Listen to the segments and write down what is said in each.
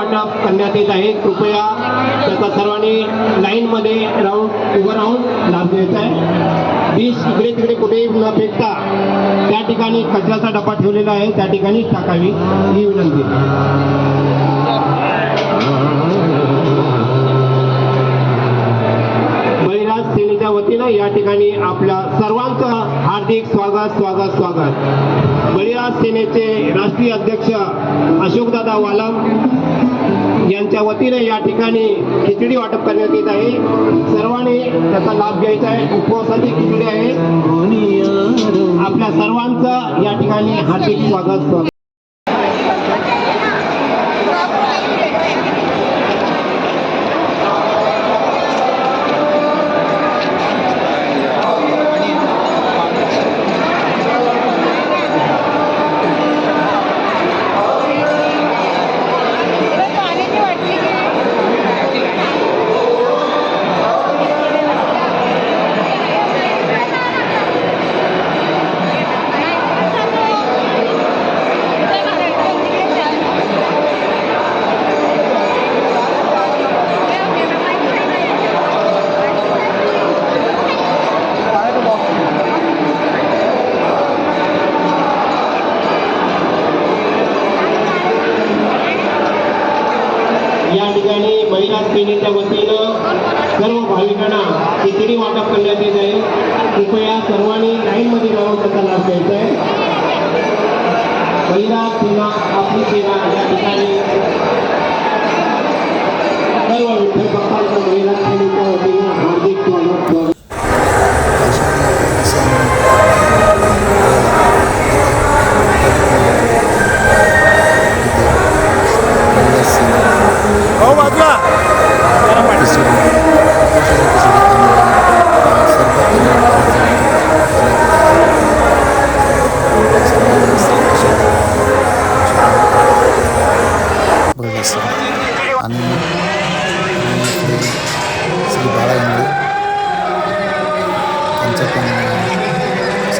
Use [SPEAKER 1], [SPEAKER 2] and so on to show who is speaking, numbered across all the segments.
[SPEAKER 1] वाटप करण्यात येत आहे. कृपया त्याचा सर्वांनी लाईनमध्ये राहून उभं राहून लाभ घ्यायचा आहे. वीज इकडे तिकडे कुठेही न फेकता त्या ठिकाणी कचऱ्याचा डबा ठेवलेला आहे. त्या ठिकाणी टाकावी ही विनंती महिला सेनेच्या वतीनं या ठिकाणी आपल्या सर्वांचं हार्दिक स्वागत स्वागत स्वागत. बळीराज सेनेचे राष्ट्रीय अध्यक्ष अशोकदादा वालम यांच्या वतीने या ठिकाणी खिचडी वाटप करण्यात येत आहे. सर्वांनी त्याचा लाभ घ्यायचा आहे. उपवासाची खिचडी आहे. आपल्या सर्वांचा या ठिकाणी हार्दिक स्वागत. महिला सेनेच्या वतीनं सर्व भाविकांना खिचडी वाटप करण्यात येत आहे. कृपया सर्वांनी लाईनमध्ये जाऊन त्याचा लाभ घ्यायचा आहे. महिला सेना आपली सेना या ठिकाणी सर्व विठ्ठल भक्तांच्या महिला सेनेच्या वतीनं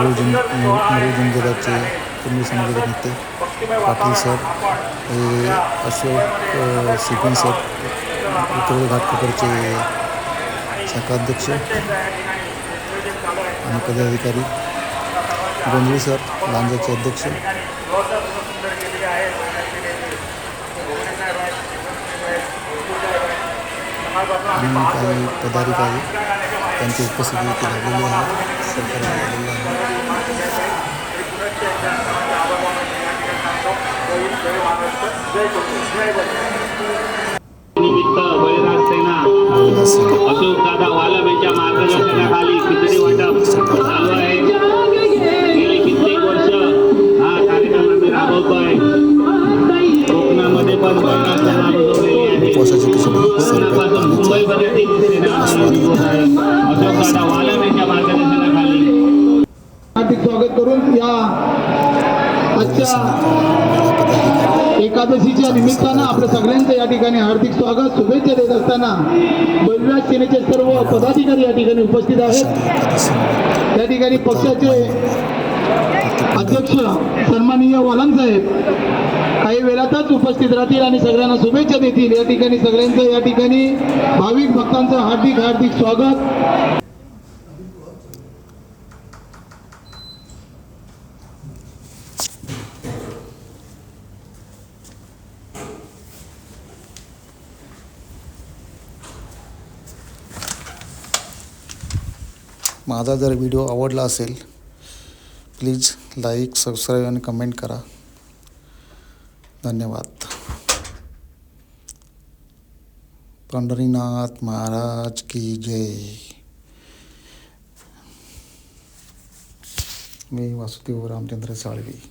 [SPEAKER 2] ते मुरुजन मुरुजन जगाचे कुंभी समाजाचे नेते पाटील सर हे अशोक अ, सर उत्तर घाटकोपरचे शाखाध्यक्ष आणि पदाधिकारी गोंधळी सर लांजाचे अध्यक्ष. आणि काही पदाधिकारी त्यांची उपस्थिती इथे लाभलेली आहे सरकार लाभलेलं आहे.
[SPEAKER 1] निमित्त बळीराज सेना अशोक दादा वालम यांच्या मार्गदर्शनाखाली खिचडी वाटप चालू आहे गेली कित्येक वर्ष हा कार्यक्रम आम्ही राबवतोय कोकणामध्ये पण बळीराज सेना रुजवलेली आहे कोकणापासून मुंबईपर्यंत सेना. अशोक दादा वालम यांच्या मार्गदर्शनाखाली
[SPEAKER 3] हार्दिक स्वागत करून या एकादशीच्या निमित्तानं आपल्या सगळ्यांचं या ठिकाणी हार्दिक स्वागत शुभेच्छा देत असताना बलराज सेनेचे सर्व पदाधिकारी या ठिकाणी उपस्थित आहेत.
[SPEAKER 2] या
[SPEAKER 3] त्या ठिकाणी पक्षाचे अध्यक्ष सन्माननीय वालम साहेब काही वेळातच उपस्थित राहतील आणि सगळ्यांना शुभेच्छा देतील. या ठिकाणी सगळ्यांचं या ठिकाणी भाविक भक्तांचं हार्दिक हार्दिक स्वागत.
[SPEAKER 2] माझा जर व्हिडिओ आवडला असेल प्लीज लाईक सबस्क्राईब आणि कमेंट करा. धन्यवाद. पंढरीनाथ महाराज की जय. मी वासुदेव रामचंद्र साळवी.